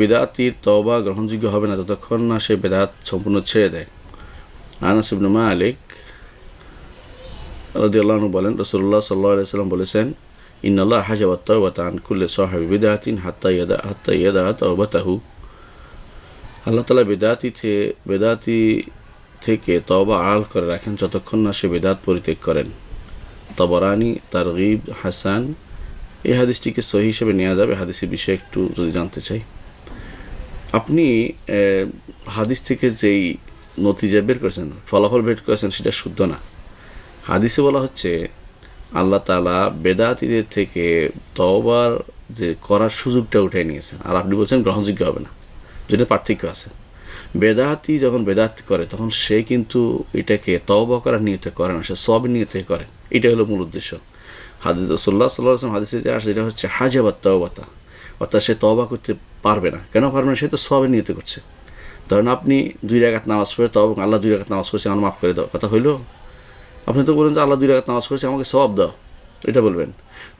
বেদাতির তওবা গ্রহণযোগ্য হবে না ততক্ষণ না সে বেদাত সম্পূর্ণ ছেড়ে দেয়। আনাস ইবনে মালিক বলেন, রাসূলুল্লাহ সাল্লাল্লাহু আলাইহি সাল্লাম বলেছেন, ইন্নাল্লাহ হাজাবাত তাওবাতা আন কুল্লি সাহিবি বিদআতিন হাত্তা ইয়াদা হাত্তা ইয়াদা তাওবাতাহু। আল্লাহ তাআলা বেদাতি বেদাতি থেকে তওবা আড়াল করে রাখেন যতক্ষণ না সে বেদাত পরিত্যাগ করেন। তবরানি, তারগিব, হাসান, এই হাদিসটিকে সহি হিসেবে নেওয়া যাবে। হাদিসের বিষয়ে একটু যদি জানতে চাই। আপনি হাদিস থেকে যেই নতিজা বের করেছেন, ফলাফল বের করেছেন, সেটা শুদ্ধ না। হাদিসে বলা হচ্ছে, আল্লাহ তালা বেদাতিদের থেকে তওবার যে করার সুযোগটা উঠে নিয়েছেন। আর আপনি বলছেন গ্রহণযোগ্য হবে না, যেটা পার্থক্য আছে। বেদাতি যখন বেদাতি করে, তখন সে কিন্তু এটাকে তওবা করার নিয়তে করে না, সে সব নিয়তে করে। এটা হলো মূল উদ্দেশ্য। হাদিস রসুল্লাহ সাল্লাহ আসলাম হাদিসে আসে যেটা হচ্ছে হাজাবাত তওবাতা। অর্থাৎ সে তবা করতে পারবে না। কেন পারবে না? সে তো সবে নিয়তে করছে। ধরেন আপনি দুই রাগাত নামাজ পড়ে তবে আল্লাহ দুই রাকাত নামাজ পড়েছে, আমার মাফ করে দাও। কথা হইল? আপনি তো বলেন যে আল্লাহ দুই রাকাত নামাজ পড়েছে, আমাকে সব দাও। এটা বলবেন।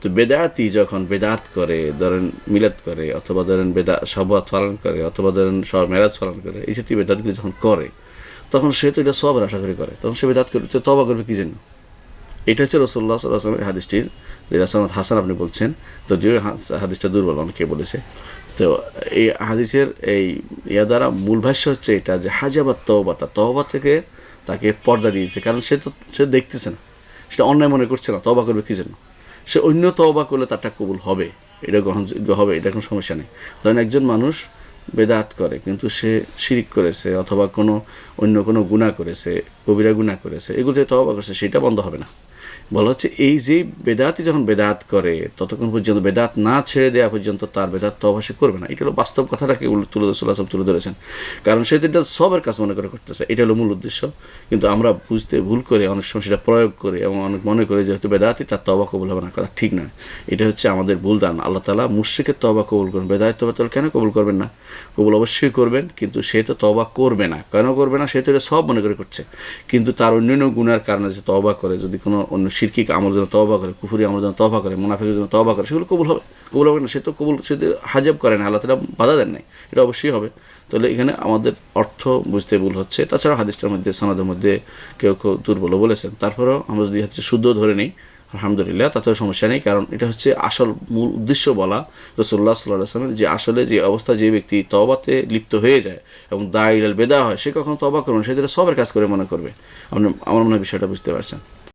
তো বেদাতি যখন বেদাত করে, ধরেন মিলাদ করে, অথবা ধরেন বেদা সবাত পালন করে, অথবা ধরেন সব মেরাজ পালন করে, এই জাতীয় বেদাতগুলি যখন করে, তখন সে তো এটা সবের আশা করে করে। তখন সে বেদাত করবে, তো তবা করবে কি জন্য? এটা হচ্ছে রসুল্লাহ সাল্লাহামের হাদিসটির যেটা সনদ হাসান আপনি বলছেন তো যদিও হাদিসটা দুর্বল, অনেকে বলেছে। তো এই হাদিসের এই ইয়া দ্বারা মূল ভাষ্য হচ্ছে এটা যে হাজাবাত তহবাতা তহবা থেকে তাকে পর্দা দিয়েছে। কারণ সে তো, সে দেখতেছে না। সেটা অন্যায় মনে করছে না। তবা করবে কি জন্য? সে অন্য তবা করলে তারটা কবুল হবে। এটা গ্রহণযোগ্য হবে, এটা কোনো সমস্যা নেই। ধরেন একজন মানুষ বেদাত করে, কিন্তু সে শিরিক করেছে, অথবা কোনো, অন্য কোনো গুণা করেছে, কবিরা গুণা করেছে এগুলো থেকে তবা করছে, সেটা বন্ধ হবে না। বলা হচ্ছে, এই যে বেদাতি যখন বেদাত করে, ততক্ষণ পর্যন্ত বেদাত না ছেড়ে দেওয়া পর্যন্ত তার বেদাত তবা সে করবে না। এটা হলো বাস্তব কথাটাকে তুলে ধরে তুলে ধরেছেন। কারণ সে এটা সবের কাজ মনে করে করতেছে, এটা হলো মূল উদ্দেশ্য। কিন্তু আমরা বুঝতে ভুল করে অনেক সময় সেটা প্রয়োগ করে এবং অনেক মনে করে যেহেতু বেদাতি, তার তবা কবুল হবে না, কথা ঠিক নয়। এটা হচ্ছে আমাদের ভুল দান আল্লাহ তালা মুশ্রিকের তবা কবুল করবেন বেদায়ত তবা তাহলে কেন কবুল করবেন না? কবুল অবশ্যই করবেন, কিন্তু সে তো তবা করবে না। কেন করবে না? সে তো এটা সব মনে করে করছে। কিন্তু তার অন্যান্য গুণার কারণে যে তবা করে, যদি কোনো অন্য শিরকিক আমল যেন তবা করে, কুফুরি আমল যেন তবা করে মুনাফিকের জন্য তবা করে, সেগুলো কবুল হবে। কবুল হবে না, সে তো কবুল, সে হাজাব করে না, আল্লাহ তালা বাধা দেন নাই। এটা অবশ্যই হবে। তাহলে এখানে আমাদের অর্থ বুঝতে ভুল হচ্ছে। তাছাড়া হাদিসটার মধ্যে, সনাদের মধ্যে কেউ কেউ দুর্বল বলেছেন। তারপরেও আমরা যদি হচ্ছে শুদ্ধ ধরে নিই, আলহামদুলিল্লাহ, তাতেও সমস্যা নেই। কারণ এটা হচ্ছে আসল মূল উদ্দেশ্য বলা রসুল্লাহ সাল্লাহ আসলামের যে আসলে যে অবস্থা যে ব্যক্তি তবাতে লিপ্ত হয়ে যায় এবং দায়িলাল বেদা হয়, সে কখনো তবা করবে না, সে যেটা সবের কাজ করে মনে করবে। আপনি আমার মনে হয় বিষয়টা বুঝতে পারছেন।